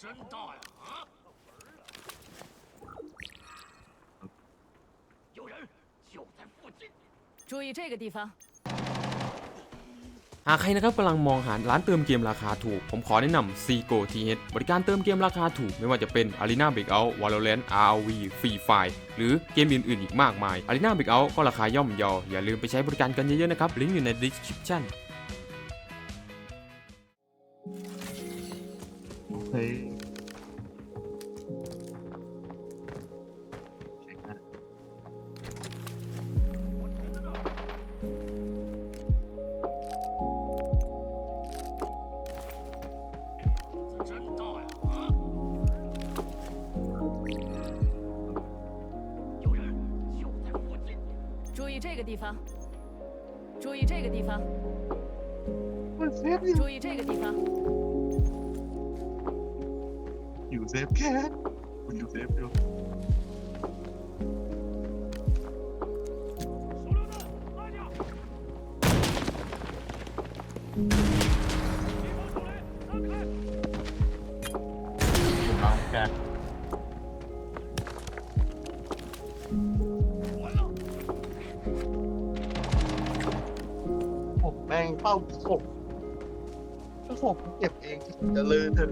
真大呀！啊！有人就在附近。注意这个地方。 หากใครนะครับกำลังมองหาร้านเติมเกมราคาถูก ผมขอแนะนำ c g o TH บริการเติมเกมราคาถูก ไม่ว่าจะเป็น Arena Breakout Valorant ROV Free Fire หรือเกมอื่นๆอีกมากมาย Arena Breakout ก็ราคาย่อมเยา อย่าลืมไปใช้บริการกันเยอะๆนะครับ ลิงก์อยู่ใน description โอเค 这个地方注意这个地方注意这个地方。youdidget งเป้าศพถ้าศพเก็บเองจะเลิเถอะ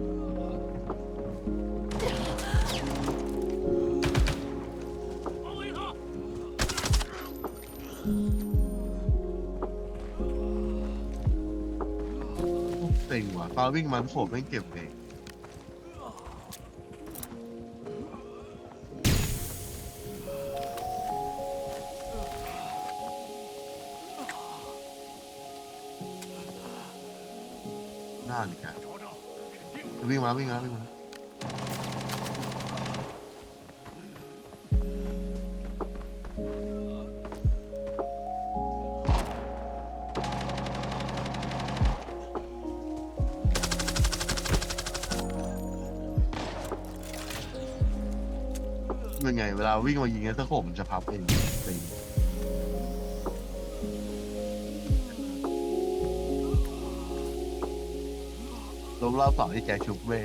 เต็งว่ะต้าวิ่งมันโผล่ไม่เก็บเอง ล่าอีกวิ่งมาวิ่งมาวิ่งมาเป็นไง เวลาวิ่งมายิงเนี่ยตะโขมจะพับเองเป็น ล้มรอบสองที่แกชุบเว้ย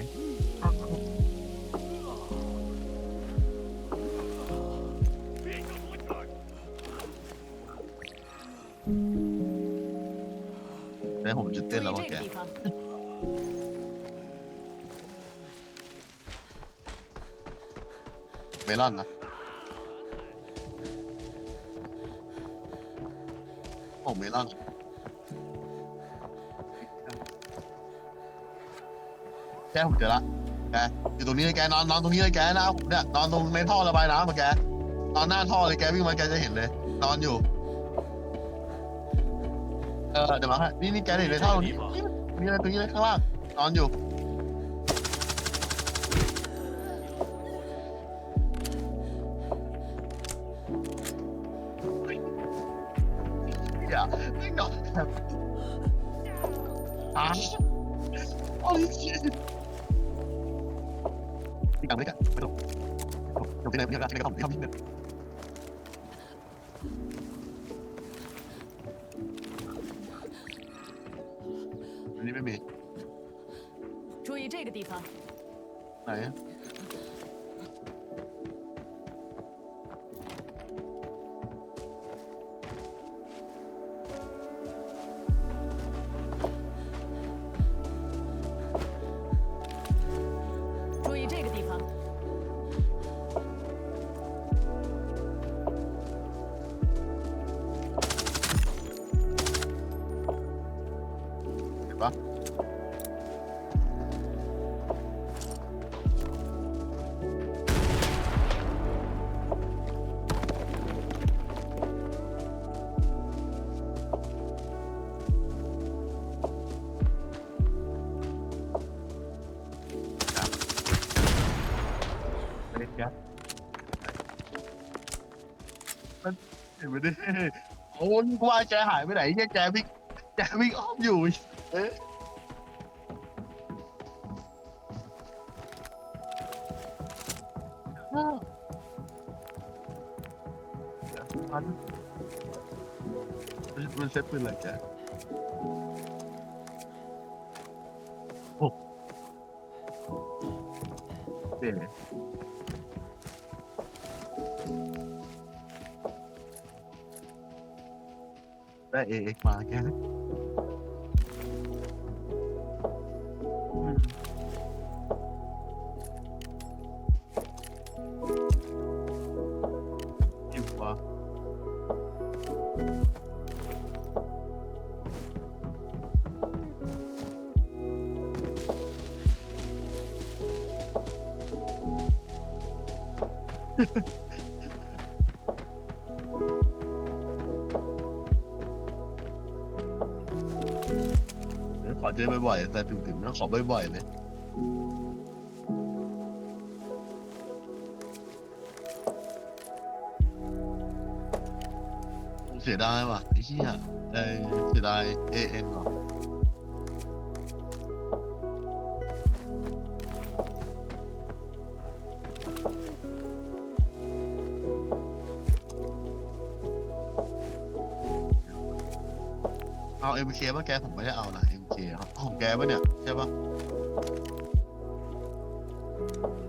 แล้ผมจะเตล้วว่าแก เมลอนนะ ผมเมลอน แกผมเจอละแกอยู่ตรงนี้เลยแกนอนนอนตรงนี้เลยแกหน้าผมเนี่ยนอนตรงในท่อระบายน้ำมาแกนอนหน้าท่อเลยแกวิ่งมาแกจะเห็นเลย นอนอยู่ เออเดี๋ยวมาให้นี่นี่แกเห็นในท่อตรงนี้นี่เลยตรงนี้เลยข้างล่างนอนอยู่ Ja, ik dacht het. Ah. Holy shit. Ik kan niet kijken. Weet je wel. Ik kan niet kijken. Ik kan niet kijken. Ik kan niet kijken. อันนี้ไม่มี 注意这个地方。 ไหน เล็กแก๊สมันเห็นไหมดิโอ้ยกูว่าแกหายไปไหนแกแกวิ่งแกวิ่งอ้อมอยู่เอ๊ะอ้าวเดี๋ยวมันมันเซ็ตปืนอะไรแกโอ้โอเค ได้เอ็กมาแค่นั้นอืมอิ่มวะเดี๋ อเจอบ่อยๆแต่ถึงๆนะขอบ่อยๆเลยเสียดายว่ะไอ้เหี้ยเอ้ยเสียดายเอ็นหรอ เอาเอ็มเคป่ะแกผมไม่ได้เอานะเอ็มเคของแกป่ะเนี่ยใช่ป่ะ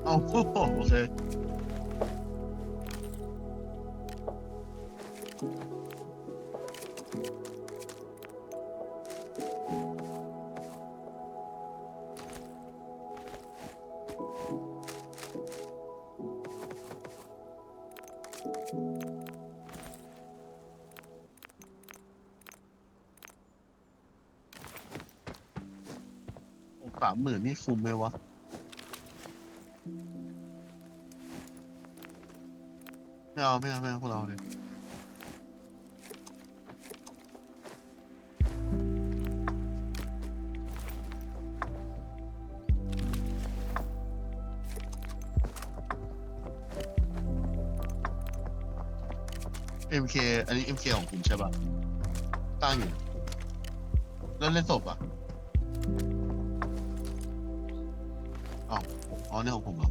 เอาโอเค สามหมื่นนี่คุ้มไหมวะ ไม่เอา ไม่เอา ไม่เอาพวกเราเลยเอ็มเคอันนี้เอ็มเคของคุณใช่ปะตั้งอยู่ แล้วเล่นศพอะ อ๋อเนี่ยของผมเหรอ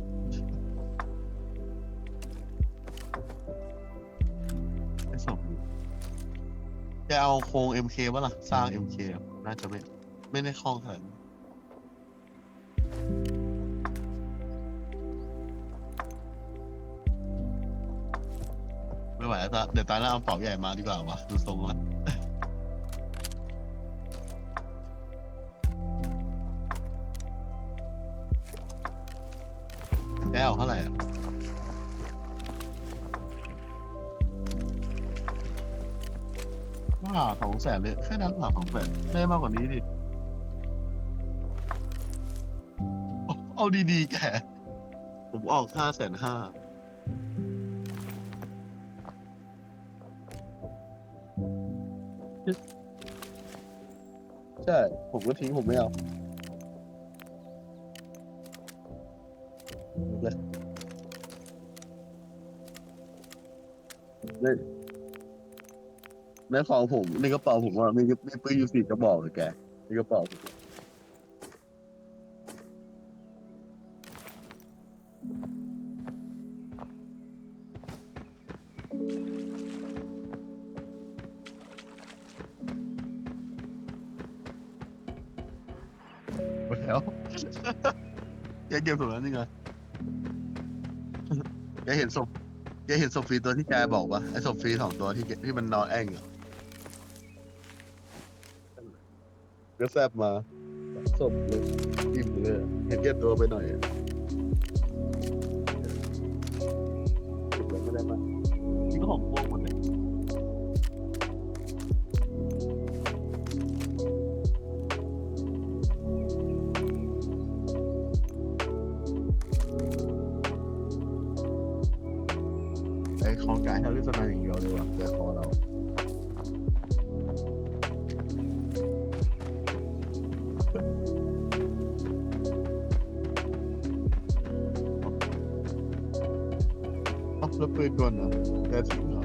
ไม่ส่งจะเอาโครง MK วะล่ะ สร้าง MK อะน่าจะไม่ ไม่ได้คล่องขนาดนั้นไม่ไหวแล้วตาเดี๋ยวตาหน้าเอาเป๋าใหญ่มาดีกว่าวะดูทรงแล้ว แกเอาเท่าไหร่อะว่าสองแสนเลย แค่นั้นหรอสองแสนได้มากกว่านี้ดิ เอาดีๆแก ผมออกห้าแสนห้าใช่ ผมก็ทิ้งผมไม่เอา เลยในของผมในกระเป๋าผมว่ามีมีปืนอยู่สี่กระบอกเลยแกในกระเป๋าผมหมดแล้วแกเก็บส่วนนั้นนี่ไงแกเห็นศพ แกเห็นศพฟรีตัวที่แกบอกปะไอ้ศพฟรีสองตัวที่แกที่มันนอนแอ่งอยู่ก็แซบมาศพเลยอิ่มเลยเห็นแก่ตัวไปหน่อยอะเก็บไว้ไม่ได้มากนี่ก็ของพวกหมดเลย ปืนกลเหรอแกทิ้งเหรอ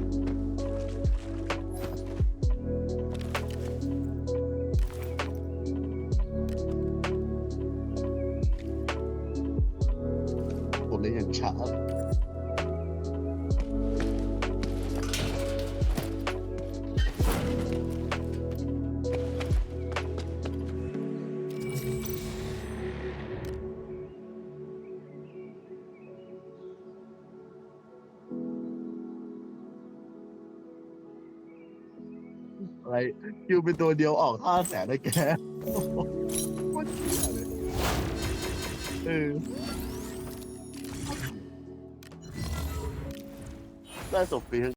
ผมเลยอย่างช้า อะไรคิวเป็นตัวเดียวออกห้าแสนได้แกโอ้โหโคตรเหี้ยเลยเออได้สบปี